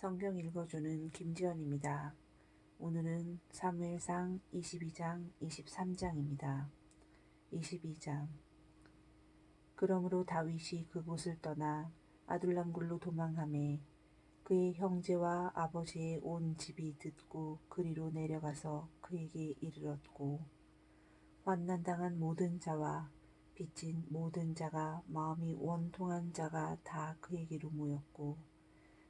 성경 읽어주는 김지연입니다. 오늘은 사무엘상 22장 23장입니다. 22장 그러므로 다윗이 그곳을 떠나 아둘람굴로 도망하매 그의 형제와 아버지의 온 집이 듣고 그리로 내려가서 그에게 이르렀고 환난당한 모든 자와 빚진 모든 자가 마음이 원통한 자가 다 그에게로 모였고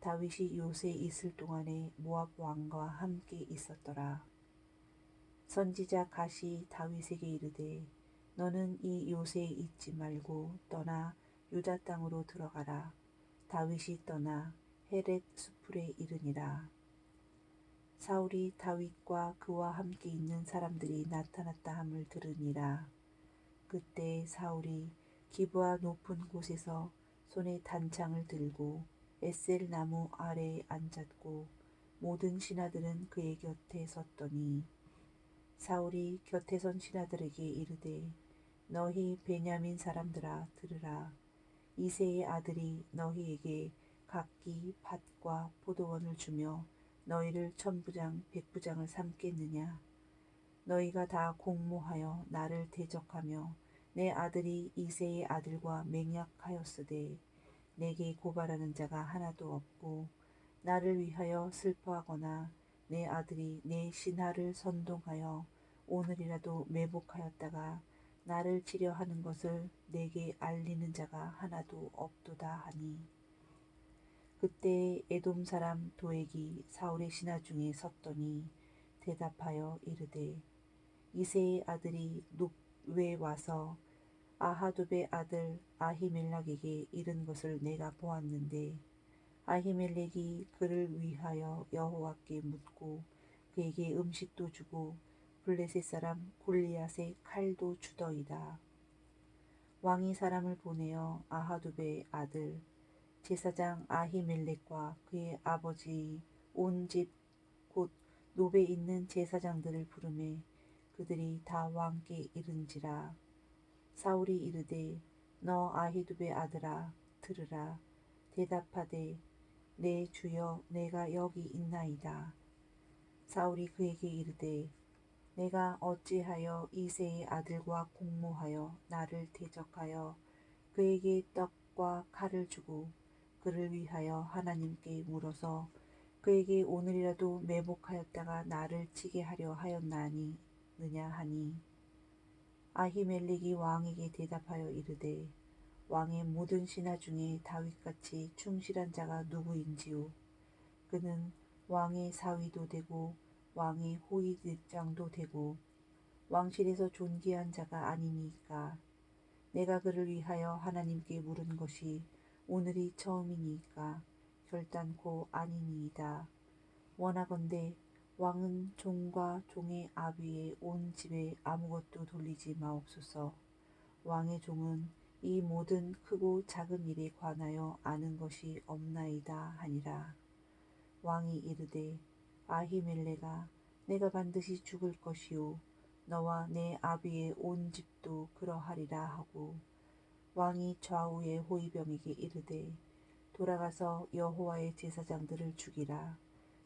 다윗이 요새에 있을 동안에 모압 왕과 함께 있었더라. 선지자 가시 다윗에게 이르되 너는 이 요새에 있지 말고 떠나 유다 땅으로 들어가라. 다윗이 떠나 헤렛 수풀에 이르니라. 사울이 다윗과 그와 함께 있는 사람들이 나타났다 함을 들으니라. 그때 사울이 기부와 높은 곳에서 손에 단창을 들고 에셀 나무 아래에 앉았고 모든 신하들은 그의 곁에 섰더니 사울이 곁에 선 신하들에게 이르되 너희 베냐민 사람들아 들으라. 이세의 아들이 너희에게 각기 밭과 포도원을 주며 너희를 천부장 백부장을 삼겠느냐? 너희가 다 공모하여 나를 대적하며 내 아들이 이세의 아들과 맹약하였으되 내게 고발하는 자가 하나도 없고 나를 위하여 슬퍼하거나 내 아들이 내 신하를 선동하여 오늘이라도 매복하였다가 나를 치려하는 것을 내게 알리는 자가 하나도 없도다 하니. 그때 에돔 사람 도액이 사울의 신하 중에 섰더니 대답하여 이르되 이세의 아들이 눕에 와서 아하둡의 아들 아히멜락에게 이른 것을 내가 보았는데 아히멜렉이 그를 위하여 여호와께 묻고 그에게 음식도 주고 블레셋 사람 골리앗의 칼도 주더이다. 왕이 사람을 보내어 아하둡의 아들 제사장 아히멜렉과 그의 아버지 온 집 곧 노베 있는 제사장들을 부르매 그들이 다 왕께 이른지라 사울이 이르되 너 아히두베 아들아 들으라 대답하되 내 주여 내가 여기 있나이다. 사울이 그에게 이르되 내가 어찌하여 이세의 아들과 공모하여 나를 대적하여 그에게 떡과 칼을 주고 그를 위하여 하나님께 물어서 그에게 오늘이라도 매복하였다가 나를 치게 하려 하였나니 느냐 하니 아히멜렉이 왕에게 대답하여 이르되 왕의 모든 신하 중에 다윗같이 충실한 자가 누구인지요? 그는 왕의 사위도 되고 왕의 호위대장도 되고 왕실에서 존귀한 자가 아니니까. 내가 그를 위하여 하나님께 물은 것이 오늘이 처음이니까. 결단코 아니니이다. 원하건대 왕은 종과 종의 아비의 온 집에 아무것도 돌리지 마옵소서. 왕의 종은 이 모든 크고 작은 일에 관하여 아는 것이 없나이다 하니라. 왕이 이르되 아히멜레가 내가 반드시 죽을 것이요 너와 내 아비의 온 집도 그러하리라 하고 왕이 좌우의 호위병에게 이르되 돌아가서 여호와의 제사장들을 죽이라.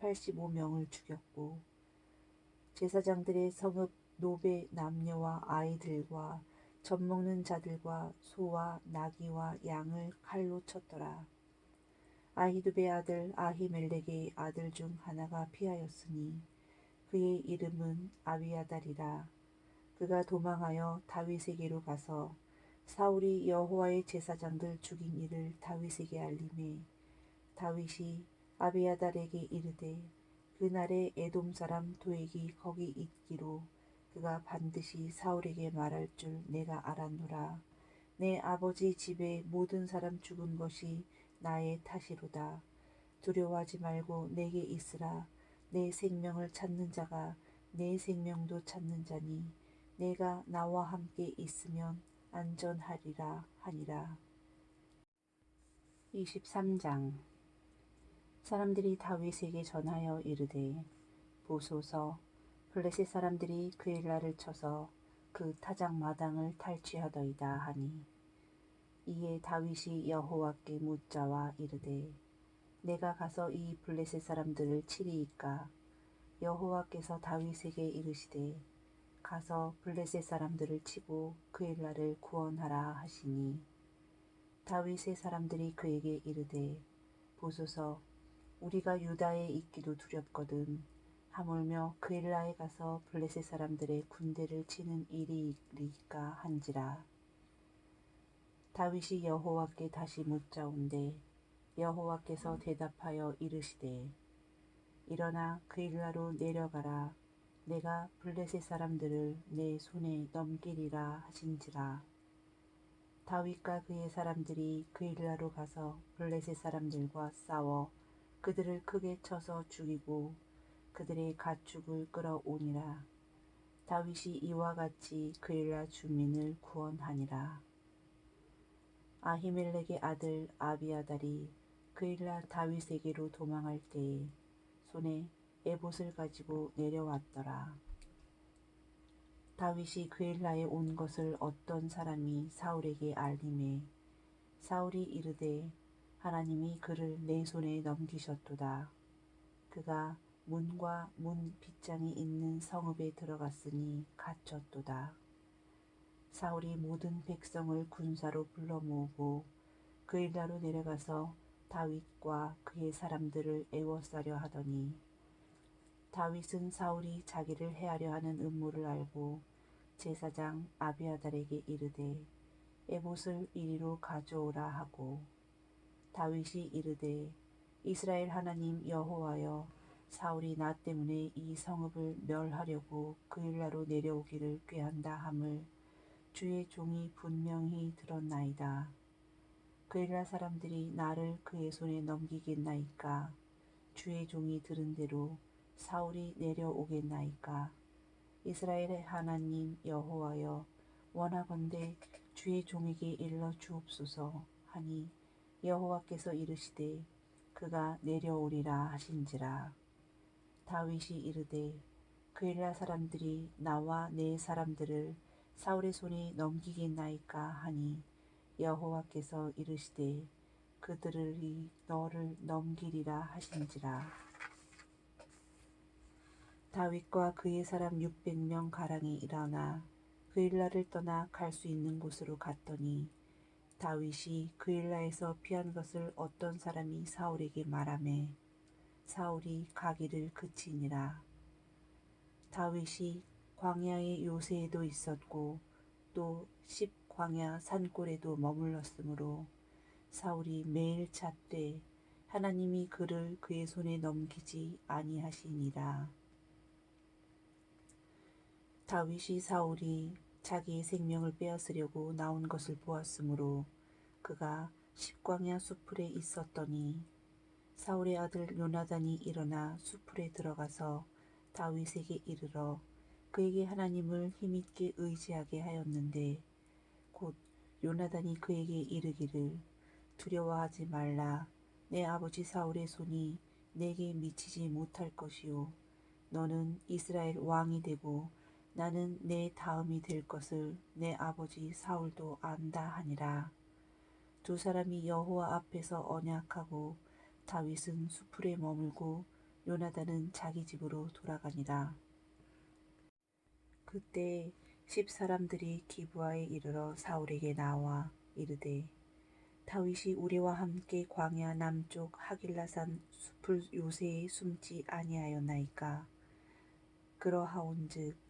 85명을 죽였고 제사장들의 성읍 노베 남녀와 아이들과 젖먹는 자들과 소와 나귀와 양을 칼로 쳤더라. 아히두베 아들 아히멜렉의 아들 중 하나가 피하였으니 그의 이름은 아비아달이라 그가 도망하여 다윗에게로 가서 사울이 여호와의 제사장들 죽인 일을 다윗에게 알림해 다윗이 아비아달에게 이르되 그날에 에돔 사람 도액이 거기 있기로 그가 반드시 사울에게 말할 줄 내가 알았노라. 내 아버지 집에 모든 사람 죽은 것이 나의 탓이로다. 두려워하지 말고 내게 있으라. 내 생명을 찾는 자가 내 생명도 찾는 자니 내가 나와 함께 있으면 안전하리라 하니라. 23장 사람들이 다윗에게 전하여 이르되 보소서. 블레셋 사람들이 그일라를 쳐서 그 타작 마당을 탈취하더이다 하니 이에 다윗이 여호와께 묻자와 이르되 내가 가서 이 블레셋 사람들을 치리이까? 여호와께서 다윗에게 이르시되 가서 블레셋 사람들을 치고 그일라를 구원하라 하시니. 다윗의 사람들이 그에게 이르되 보소서 우리가 유다에 있기도 두렵거든. 하물며 그일라에 가서 블레셋 사람들의 군대를 치는 일이리까 한지라. 다윗이 여호와께 다시 묻자온데 여호와께서 대답하여 이르시되 일어나 그일라로 내려가라. 내가 블레셋 사람들을 내 손에 넘기리라 하신지라. 다윗과 그의 사람들이 그일라로 가서 블레셋 사람들과 싸워 그들을 크게 쳐서 죽이고 그들의 가축을 끌어오니라. 다윗이 이와 같이 그일라 주민을 구원하니라. 아히멜렉의 아들 아비아달이 그일라 다윗에게로 도망할 때에 손에 에봇을 가지고 내려왔더라. 다윗이 그일라에 온 것을 어떤 사람이 사울에게 알림해 사울이 이르되 하나님이 그를 내 손에 넘기셨도다. 그가 문과 문 빗장이 있는 성읍에 들어갔으니 갇혔도다. 사울이 모든 백성을 군사로 불러 모으고 그일라로 내려가서 다윗과 그의 사람들을 애워싸려 하더니 다윗은 사울이 자기를 해하려 하는 음모를 알고 제사장 아비아달에게 이르되 에봇을 이리로 가져오라 하고 다윗이 이르되 이스라엘 하나님 여호와여 사울이 나 때문에 이 성읍을 멸하려고 그일라로 내려오기를 꾀한다 함을 주의 종이 분명히 들었나이다. 그일라 사람들이 나를 그의 손에 넘기겠나이까 주의 종이 들은 대로 사울이 내려오겠나이까 이스라엘의 하나님 여호와여 원하건대 주의 종에게 일러 주옵소서 하니 여호와께서 이르시되 그가 내려오리라 하신지라. 다윗이 이르되 그일라 사람들이 나와 내 사람들을 사울의 손에 넘기겠나이까 하니 여호와께서 이르시되 그들이 너를 넘기리라 하신지라. 다윗과 그의 사람 600명 가량이 일어나 그일라를 떠나 갈 수 있는 곳으로 갔더니 다윗이 그일라에서 피한 것을 어떤 사람이 사울에게 말하매 사울이 가기를 그치니라. 다윗이 광야의 요새에도 있었고 또 십광야 산골에도 머물렀으므로 사울이 매일 찾되 하나님이 그를 그의 손에 넘기지 아니하시니라. 다윗이 사울이 자기의 생명을 빼앗으려고 나온 것을 보았으므로 그가 십광야 수풀에 있었더니 사울의 아들 요나단이 일어나 수풀에 들어가서 다윗에게 이르러 그에게 하나님을 힘있게 의지하게 하였는데 곧 요나단이 그에게 이르기를 두려워하지 말라. 내 아버지 사울의 손이 내게 미치지 못할 것이요. 너는 이스라엘 왕이 되고 나는 내 다음이 될 것을 내 아버지 사울도 안다 하니라. 두 사람이 여호와 앞에서 언약하고 다윗은 수풀에 머물고 요나단은 자기 집으로 돌아가니라. 그때 십 사람들이 기부하에 이르러 사울에게 나와 이르되 다윗이 우리와 함께 광야 남쪽 하길라산 숲을 요새에 숨지 아니하였나이까 그러하온즉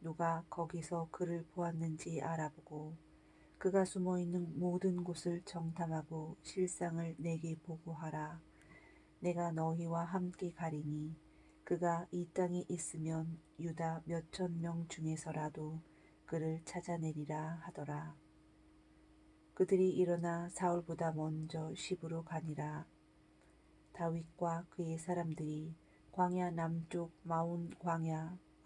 누가 거기서 그를 보았는지 알아보고 그가 숨어 있는 모든 곳을 정탐하고 실상을 내게 보고하라. 내가 너희와 함께 가리니 그가 이 땅에 있으면 유다 몇 천 명 중에서라도 그를 찾아내리라 하더라. 그들이 일어나 사울보다 먼저 시부로 가니라. 다윗과 그의 사람들이 광야 남쪽 마온 광야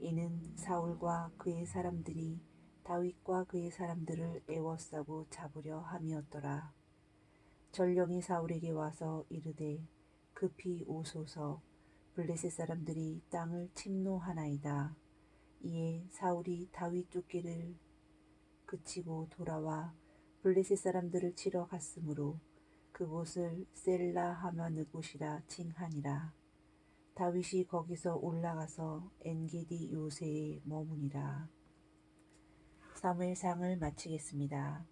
이는 사울과 그의 사람들이 다윗과 그의 사람들을 애워싸고 잡으려 함이었더라. 전령이 사울에게 와서 이르되 급히 오소서 블레셋 사람들이 땅을 침노하나이다. 이에 사울이 다윗 쫓기를 그치고 돌아와 블레셋 사람들을 치러 갔으므로 그곳을 셀라 하마느 곳이라 칭하니라. 다윗이 거기서 올라가서 엔게디 요새에 머무니라. 사무엘상을 마치겠습니다.